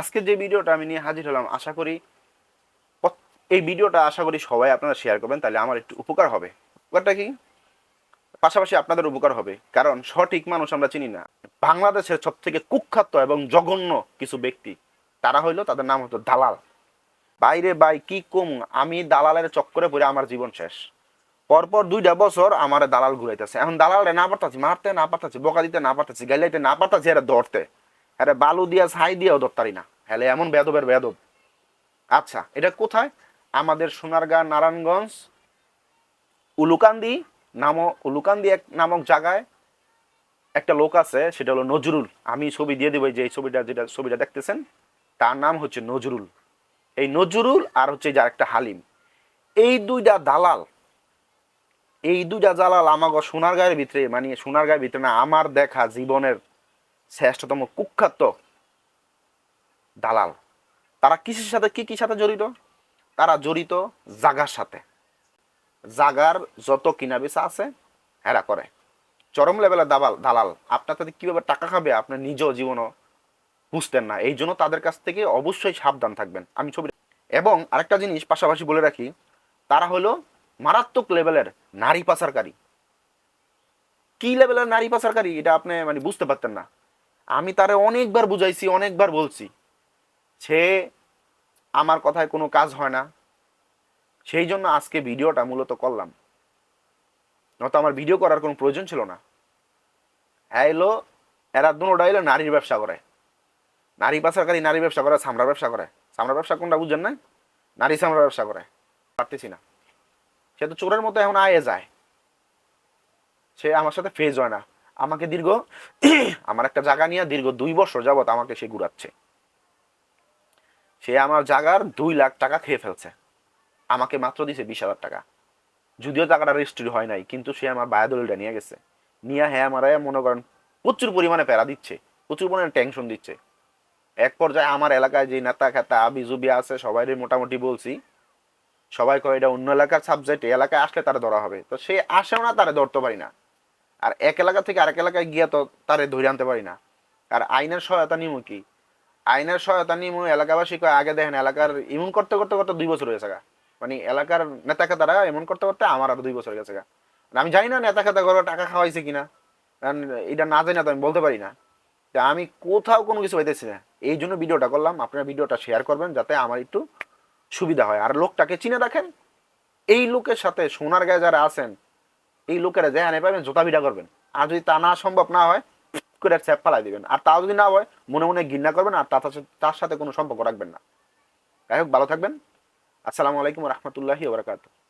আজকে যে ভিডিওটা আমি নিয়ে হাজির হলাম, আশা করি এই ভিডিওটা আশা করি সবাই আপনারা শেয়ার করবেন, তাহলে আমার একটু উপকার হবে। উপকারটা কি? পাশাপাশি আপনাদের উপকার হবে, কারণ সঠিক মানুষ আমরা চিনি না। বাংলাদেশের সব থেকে কুখ্যাত এবং জঘন্য কিছু ব্যক্তি, তারা হইল তাদের নাম হতো দালাল। বাইরে বাই কি কম, আমি দালালের চক্করে পড়ে আমার জীবন শেষ। পরপর দুইটা বছর আমার দালাল ঘুরাইতেছে। এখন দালালে না পারতাছি, মারতে না পারতাছি, বকা দিতে না পারতাছি, গাইলাইতে না পারতাছি, এরা ধরতে আরে বালু দিয়া ছাই দিয়েও ধরতারি না। হ্যালে এমন বেদবের বেদব আচ্ছা এটা কোথায়? আমাদের সোনারগাঁ, নারায়ণগঞ্জ, উলুকান্দি নাম, উলুকান্দি এক নামক জায়গায় একটা লোক আছে, সেটা হলো নজরুল। আমি ছবি দিয়ে দেবো যে এই ছবিটা, যেটা ছবিটা দেখতেছেন, তার নাম হচ্ছে নজরুল। এই নজরুল আর হচ্ছে যার একটা হালিম। এই দুইটা দালাল, এই দুইটা দালাল আমাকে সোনারগাঁয়ের ভিতরে মানে সোনারগাঁয়ের ভিতরে না, আমার দেখা জীবনের শ্রেষ্ঠতম কুখ্যাত দালাল। তারা কিসের সাথে, কি কি সাথে জড়িত? তারা জড়িত জাগার সাথে। জাগার যত কিনা বেচা আছে, হেরা করে। চরম লেভেলের দাবাল, দালাল, আপনার তাদের কীভাবে টাকা খাবে? আপনার নিজেও জীবনও বুঝতেন না। এই জন্য তাদের কাছ থেকে অবশ্যই সাবধান থাকবেন। আমি ছবি এবং আরেকটা জিনিস পাশাপাশি বলে রাখি, তারা হলো মারাত্মক লেভেলের নারী পাচারকারী। কি লেভেলের নারী পাচারকারী? এটা আপনি মানে বুঝতে পারতেন না। আমি তারে অনেকবার বুঝাইছি, অনেকবার বলছি। সে আমার কথায় কোনো কাজ হয় না। সেই জন্য আজকে ভিডিওটা মূলত করলাম। নয়তো আমার ভিডিও করার কোনো প্রয়োজন ছিল না। এলো এরা দুটা এলো নারীর ব্যবসা করে। নারী পাচারকারী নারী ব্যবসা করে সামরার ব্যবসা করে। সামরার ব্যবসা কোনটা বুঝছেন না নারী সামরার ব্যবসা করে। পারতেছি না। সে তো চোরের মতো এখন আয়ে যায়। সে আমার সাথে ফেজ হয় না। আমাকে দীর্ঘ আমার একটা জায়গা নিয়ে দীর্ঘ দুই বছর যাবত আমাকে সে ঘুরাচ্ছে। সে আমার জায়গার দুই লাখ টাকা খেয়ে ফেলছে। আমাকে মাত্র দিছে বিশ হাজার টাকা। যদিও টাকাটা রেজিস্ট্রি হয় নাই, কিন্তু সে আমার বায়াদলিটা নিয়ে গেছে। নিয়ে হ্যাঁ আমার মনে করেন প্রচুর পরিমাণে প্যারা দিচ্ছে, প্রচুর পরিমাণে টেনশন দিচ্ছে। এক পর্যায়ে আমার এলাকায় যে নেতা খেতা আবি জুবি আছে সবাই মোটামুটি বলছি। সবাই কয়, এটা অন্য এলাকার সাবজেক্ট এলাকায় আসলে তারা ধরা হবে। তো সে আসেও না, তারা ধরতে পারি না। আর এক এলাকা থেকে আরেক এলাকায় গিয়ে তো তারে ধরে আনতে পারি না। আর আইনের সহায়তা নিমু কি? আইনের সহায়তা নিমু এলাকাবাসী কয়, আগে দেখেন, এলাকার ইমন করতে করতে করতে দুই বছর হয়েছে গা। মানে এলাকার নেতা খেতারা এমন করতে করতে আমার আরও দুই বছর গেছে গা। আমি জানি না নেতা খেতা করে টাকা খাওয়াইছে কিনা। কারণ এটা না জানি না তো আমি বলতে পারি না। তা আমি কোথাও কোনো কিছু পাইতেছি না। এই জন্য ভিডিওটা করলাম। আপনারা ভিডিওটা শেয়ার করবেন যাতে আমার একটু সুবিধা হয়। আর লোকটাকে চিনে রাখেন। এই লোকের সাথে সোনার গায়ে যারা আছেন এই লোকেরা যে আনে পাবেন জোতা ভিটা করবেন। আর যদি তা না সম্ভব না হয়, করে স্যাপ ফালাই দিবেন। আর তাও যদি না হয়, মনে মনে ঘৃণা করবেন আর তার সাথে- তার সাথে কোনো সম্পর্ক রাখবেন না। যাই হোক, ভালো থাকবেন। আসসালামু আলাইকুম রহমতুল্লাহি ওবরাকাতু